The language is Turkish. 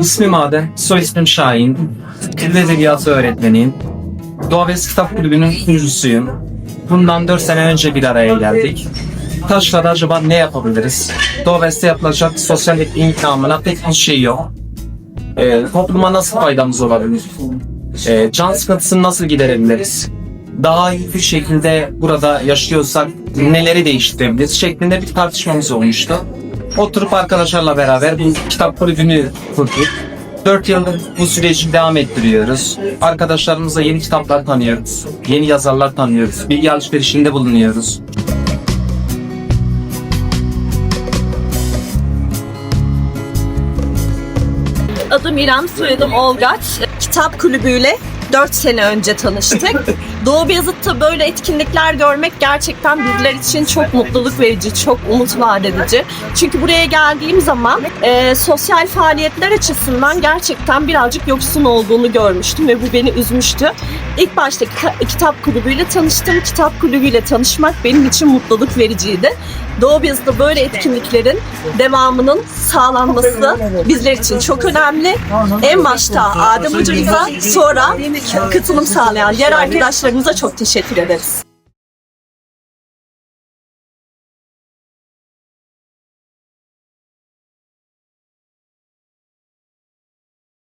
İsmim Maden, soy ismim Şahin. Dil Edebiyatı öğretmeniyim. Doğa ve Kitap Kulübü'nün kurucusuyum. Bundan 4 sene önce bir araya geldik. Taşra'da acaba ne yapabiliriz? Doğa West'te yapılacak sosyal etkinlik namına pek bir şey yok. Ee, topluma nasıl faydamız olabilir? Ee, can sıkıntısını nasıl giderebiliriz? Daha iyi bir şekilde burada yaşıyorsak neleri değiştirebiliriz şeklinde bir tartışmamız olmuştu. Oturup arkadaşlarla beraber bu kitap kulübünü kurduk. 4 yıldır bu süreci devam ettiriyoruz. Arkadaşlarımızla yeni kitaplar tanıyoruz. Yeni yazarlar tanıyoruz. Bilgi alışverişinde bulunuyoruz. Adım İrem, soyadım Olgaç. Kitap kulübüyle 4 sene önce tanıştık. Doğu Beyazıt'ta böyle etkinlikler görmek gerçekten bizler için çok mutluluk verici, çok umut vaat edici. Çünkü buraya geldiğim zaman e, sosyal faaliyetler açısından gerçekten birazcık yoksun olduğunu görmüştüm ve bu beni üzmüştü. İlk başta kita- kitap kulübüyle tanıştım. Kitap kulübüyle tanışmak benim için mutluluk vericiydi. Doğu Beyazıt'ta böyle etkinliklerin devamının sağlanması bizler için çok önemli. En başta Adem hocamıza sonra katılım sağlayan diğer arkadaşlarımıza çok teşekkür ederiz.